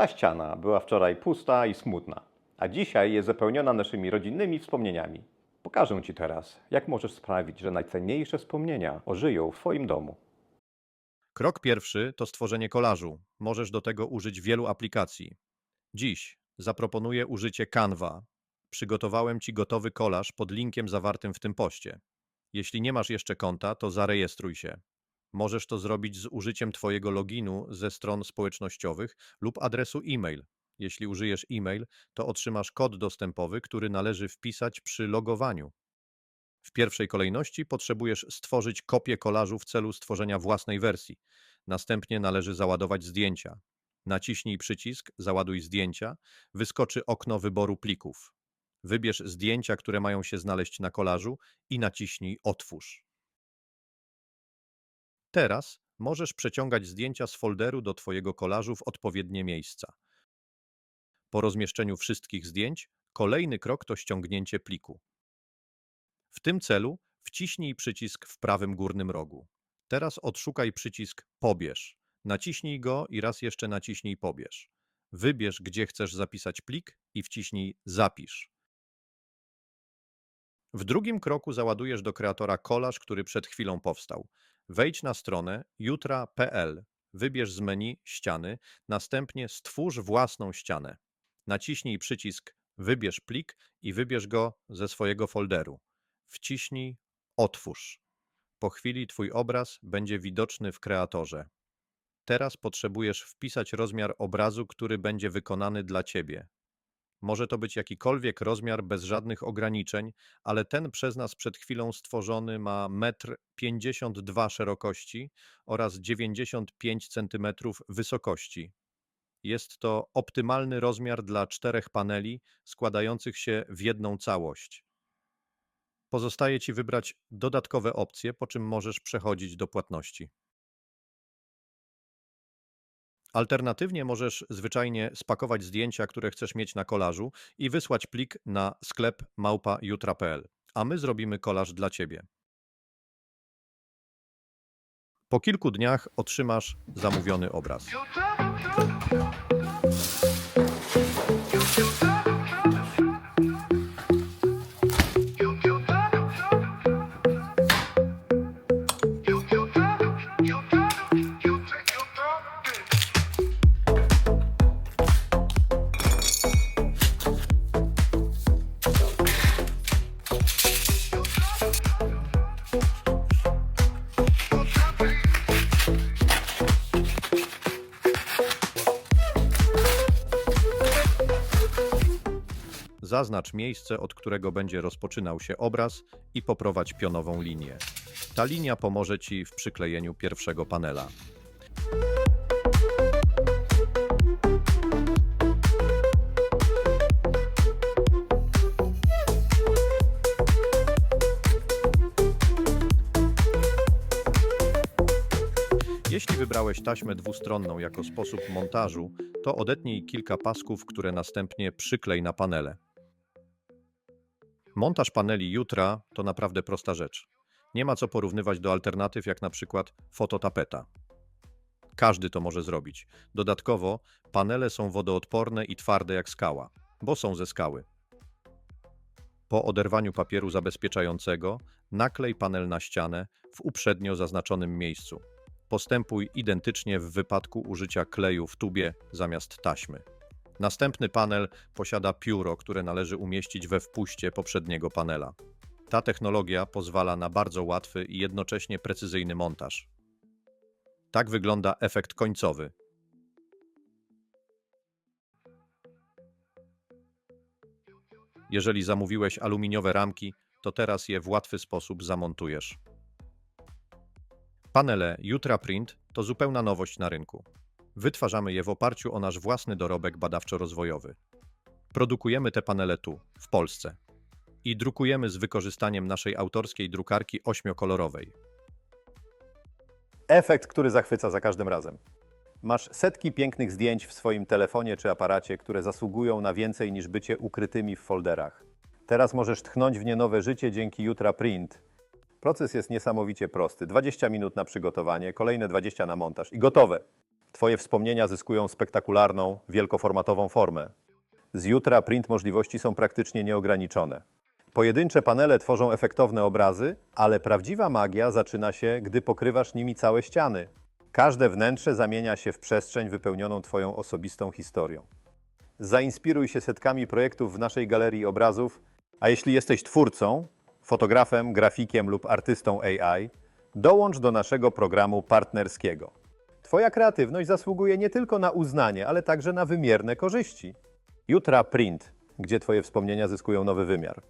Ta ściana była wczoraj pusta i smutna, a dzisiaj jest zapełniona naszymi rodzinnymi wspomnieniami. Pokażę Ci teraz, jak możesz sprawić, że najcenniejsze wspomnienia ożyją w Twoim domu. Krok pierwszy to stworzenie kolażu. Możesz do tego użyć wielu aplikacji. Dziś zaproponuję użycie Canva. Przygotowałem Ci gotowy kolaż pod linkiem zawartym w tym poście. Jeśli nie masz jeszcze konta, to zarejestruj się. Możesz to zrobić z użyciem Twojego loginu ze stron społecznościowych lub adresu e-mail. Jeśli użyjesz e-mail, to otrzymasz kod dostępowy, który należy wpisać przy logowaniu. W pierwszej kolejności potrzebujesz stworzyć kopię kolażu w celu stworzenia własnej wersji. Następnie należy załadować zdjęcia. Naciśnij przycisk Załaduj zdjęcia, wyskoczy okno wyboru plików. Wybierz zdjęcia, które mają się znaleźć na kolażu i naciśnij Otwórz. Teraz możesz przeciągać zdjęcia z folderu do Twojego kolażu w odpowiednie miejsca. Po rozmieszczeniu wszystkich zdjęć, kolejny krok to ściągnięcie pliku. W tym celu wciśnij przycisk w prawym górnym rogu. Teraz odszukaj przycisk Pobierz. Naciśnij go i raz jeszcze naciśnij Pobierz. Wybierz, gdzie chcesz zapisać plik i wciśnij Zapisz. W drugim kroku załadujesz do kreatora kolaż, który przed chwilą powstał. Wejdź na stronę jutra.pl, wybierz z menu ściany, następnie stwórz własną ścianę. Naciśnij przycisk Wybierz plik i wybierz go ze swojego folderu. Wciśnij Otwórz. Po chwili Twój obraz będzie widoczny w kreatorze. Teraz potrzebujesz wpisać rozmiar obrazu, który będzie wykonany dla Ciebie. Może to być jakikolwiek rozmiar bez żadnych ograniczeń, ale ten przez nas przed chwilą stworzony ma 1,52 m szerokości oraz 95 cm wysokości. Jest to optymalny rozmiar dla czterech paneli składających się w jedną całość. Pozostaje Ci wybrać dodatkowe opcje, po czym możesz przechodzić do płatności. Alternatywnie możesz zwyczajnie spakować zdjęcia, które chcesz mieć na kolażu i wysłać plik na sklep małpa.jutra.pl, a my zrobimy kolaż dla Ciebie. Po kilku dniach otrzymasz zamówiony obraz. Zaznacz miejsce, od którego będzie rozpoczynał się obraz i poprowadź pionową linię. Ta linia pomoże Ci w przyklejeniu pierwszego panela. Jeśli wybrałeś taśmę dwustronną jako sposób montażu, to odetnij kilka pasków, które następnie przyklej na panele. Montaż paneli jutra to naprawdę prosta rzecz. Nie ma co porównywać do alternatyw jak na przykład fototapeta. Każdy to może zrobić. Dodatkowo panele są wodoodporne i twarde jak skała, bo są ze skały. Po oderwaniu papieru zabezpieczającego naklej panel na ścianę w uprzednio zaznaczonym miejscu. Postępuj identycznie w wypadku użycia kleju w tubie zamiast taśmy. Następny panel posiada pióro, które należy umieścić we wpuście poprzedniego panela. Ta technologia pozwala na bardzo łatwy i jednocześnie precyzyjny montaż. Tak wygląda efekt końcowy. Jeżeli zamówiłeś aluminiowe ramki, to teraz je w łatwy sposób zamontujesz. Panele Jutra Print to zupełna nowość na rynku. Wytwarzamy je w oparciu o nasz własny dorobek badawczo-rozwojowy. Produkujemy te panele tu, w Polsce. I drukujemy z wykorzystaniem naszej autorskiej drukarki ośmiokolorowej. Efekt, który zachwyca za każdym razem. Masz setki pięknych zdjęć w swoim telefonie czy aparacie, które zasługują na więcej niż bycie ukrytymi w folderach. Teraz możesz tchnąć w nie nowe życie dzięki Jutra Print. Proces jest niesamowicie prosty. 20 minut na przygotowanie, kolejne 20 na montaż i gotowe. Twoje wspomnienia zyskują spektakularną, wielkoformatową formę. Z jutra print możliwości są praktycznie nieograniczone. Pojedyncze panele tworzą efektowne obrazy, ale prawdziwa magia zaczyna się, gdy pokrywasz nimi całe ściany. Każde wnętrze zamienia się w przestrzeń wypełnioną Twoją osobistą historią. Zainspiruj się setkami projektów w naszej galerii obrazów, a jeśli jesteś twórcą, fotografem, grafikiem lub artystą AI, dołącz do naszego programu partnerskiego. Twoja kreatywność zasługuje nie tylko na uznanie, ale także na wymierne korzyści. Jutra Print, gdzie Twoje wspomnienia zyskują nowy wymiar.